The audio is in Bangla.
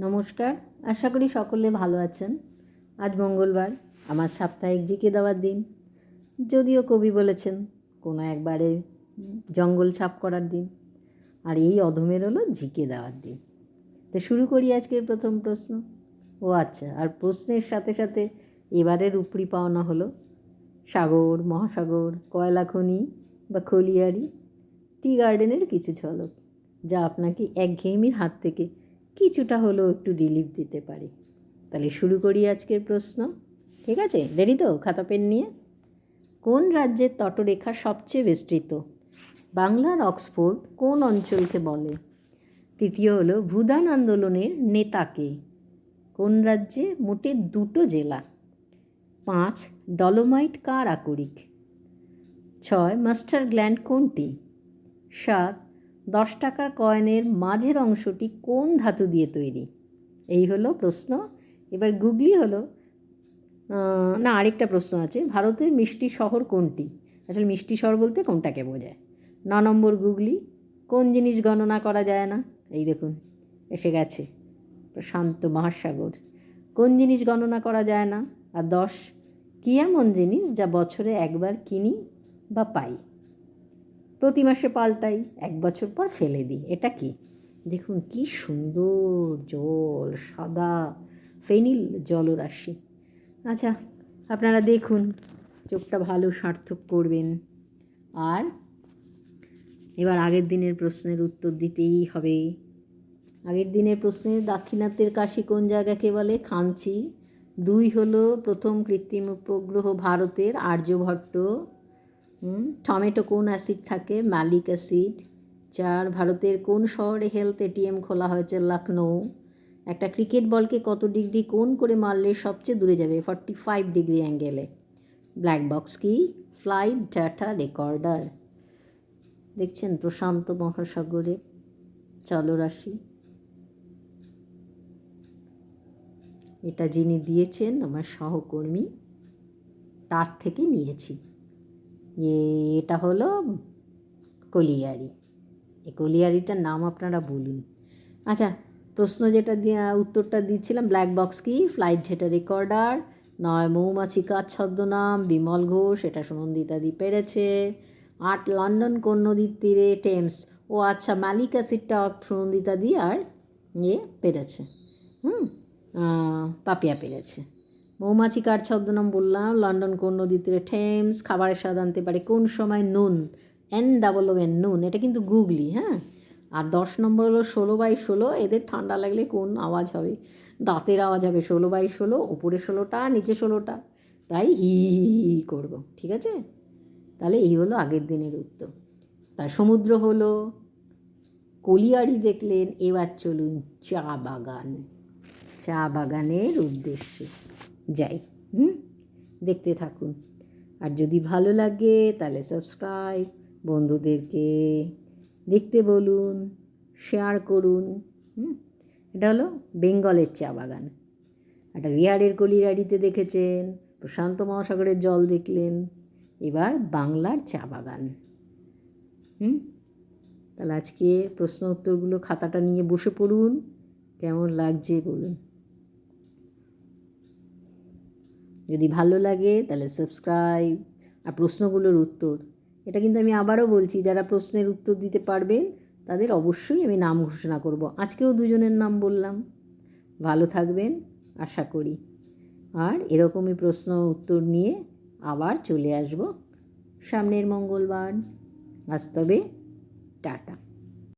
নমস্কার, আশা করি সকলে ভালো আছেন। আজ মঙ্গলবার, আমার সাপ্তাহিক জিকে দেওয়ার দিন। যদিও কবি বলেছেন, কোনো একবারে জঙ্গল সাফ করার দিন, আর এই অধমের হলো জিকে দেওয়ার দিন। তো শুরু করি আজকের প্রথম প্রশ্ন। ও আচ্ছা আর প্রশ্নের সাথে সাথে এবারের উপরি পাওনা হলো, সাগর, মহাসাগর, কয়লা খনি বা খলিয়ারি টি গার্ডেনের কিছু ঝলক, যা আপনাকে একঘেয়েমির হাত থেকে কিছুটা হলেও একটু রিলিফ দিতে পারে। তাহলে শুরু করি আজকের প্রশ্ন। ঠিক আছে? রেডি তো? খাতা পেন নিয়ে? কোন রাজ্যের তটরেখা সবচেয়ে বিস্তৃত? বাংলার অক্সফোর্ড কোন অঞ্চলকে বলে? তৃতীয় হলো, ভুদান আন্দোলনের নেতাকে কোন রাজ্যে মোটে দুটো জেলা? পাঁচ, ডলোমাইট কার আকরিক? ছয় মাস্টার গ্ল্যান্ড কোনটি? সাত দশ টাকার কয়েনের মাঝের অংশটি কোন ধাতু দিয়ে তৈরি? এই হলো প্রশ্ন। এবার গুগলি হলো না, আরেকটা প্রশ্ন আছে। ভারতের মিষ্টি শহর কোনটি? আসলে মিষ্টি শহর বলতে কোনটাকে বোঝায়? ন নম্বর গুগলি, কোন জিনিস গণনা করা যায় না? এই দেখুন, এসে গেছে। প্রশান্ত মহাসাগর, কোন জিনিস গণনা করা যায় না? আর দশ, কী এমন জিনিস যা বছরে একবার কিনি বা পাই? প্রতি মাসে পাল্টাই। এক বছর পর ফেলে দিই। এটা কি? দেখুন, কি সুন্দর জল, সাদা ফেনিল জলরাশি। আচ্ছা আপনারা দেখুন, চোখটা ভালো সার্থক করবেন। আর এবার আগের দিনের প্রশ্নের উত্তর দিতেই হবে। আগের দিনের প্রশ্নে দাক্ষিণাত্যের কাশি কোন জায়গাকে বলে? খাঞ্চি দুই হলো, প্রথম কৃত্রিম উপগ্রহ ভারতের আর্যভট্ট টমেটো কোন অ্যাসিড থাকে? Malic acid. চার, ভারতের কোন শহরে হেলথ এটিএম খোলা হয়েছে? লখনৌ একটা ক্রিকেট বলকে কত ডিগ্রি কোন করে মারলে সবচেয়ে দূরে যাবে? ফর্টি ফাইভ ডিগ্রি অ্যাঙ্গেলে। ব্ল্যাক বক্স কি? Flight data recorder. দেখছেন প্রশান্ত মহাসাগরে? জলরাশি এটা যিনি দিয়েছেন, আমার সহকর্মী, তার থেকে নিয়েছি। এ- এটা হলো কলিয়ারি। এই কলিয়ারিটার নাম আপনারা বলুন। আচ্ছা প্রশ্ন যেটা দিয়ে, উত্তরটা দিচ্ছিলাম ব্ল্যাক বক্স কি? ফ্লাইট ডেটা রেকর্ডার নয় মৌমাছি কাজ ছদ্মনাম, বিমল ঘোষ, এটা সুনন্দিতা দি পেরেছে। আট লন্ডন কোন নদীর তীরে, টেমস। ও আচ্ছা মালিকা সিটটা সুনন্দিতা দি আর ইয়ে পেরেছে। হুম পাপিয়া পেরেছে। মৌমাছি কার ছদ্মনাম বললাম? লন্ডন কোন নদীর তীরে টেমস খাবারের স্বাদ আনতে পারে কোন সময় নুন? এন ডাবল ও এন নুন। এটা কিন্তু গুগলি হ্যাঁ? আর দশ নম্বর হলো ষোলো বাই ষোলো, এদের ঠান্ডা লাগলে কোন আওয়াজ হবে? দাঁতের আওয়াজ হবে ষোলো বাই ষোলো ওপরে ষোলোটা, নিচে ষোলোটা। তাই হি হি করব, ঠিক আছে? তাহলে এই হলো আগের দিনের উত্তর। তার সমুদ্র হলো, কলিয়ারি দেখলেন, এবার চলুন চা বাগান। চা বাগানের উদ্দেশ্যে। যাই, হুম? দেখতে থাকুন। আর যদি ভালো লাগে, তাহলে সাবস্ক্রাইব, বন্ধুদেরকে দেখতে বলুন, শেয়ার করুন, হুম? এটা হলো বেঙ্গলের চা বাগান। একটা বিহারের কলিয়ারিতে দেখেছেন, প্রশান্ত মহাসাগরের জল দেখলেন, এবার বাংলার চা বাগান। হুম? তাহলে আজকে প্রশ্ন উত্তরগুলো খাতাটা নিয়ে বসে পড়ুন, কেমন লাগছে বলুন। যদি ভালো লাগে, তাহলে সাবস্ক্রাইব আর প্রশ্নগুলোর উত্তর। এটা কিন্তু আমি আবারও বলছি, যারা প্রশ্নের উত্তর দিতে পারবেন তাদের অবশ্যই আমি নাম ঘোষণা করব। আজকেও দুজনের নাম বললাম। ভালো থাকবেন, আশা করি। আর এরকমই প্রশ্ন উত্তর নিয়ে আবার চলে আসব। সামনের মঙ্গলবার। আজ তবে টাটা।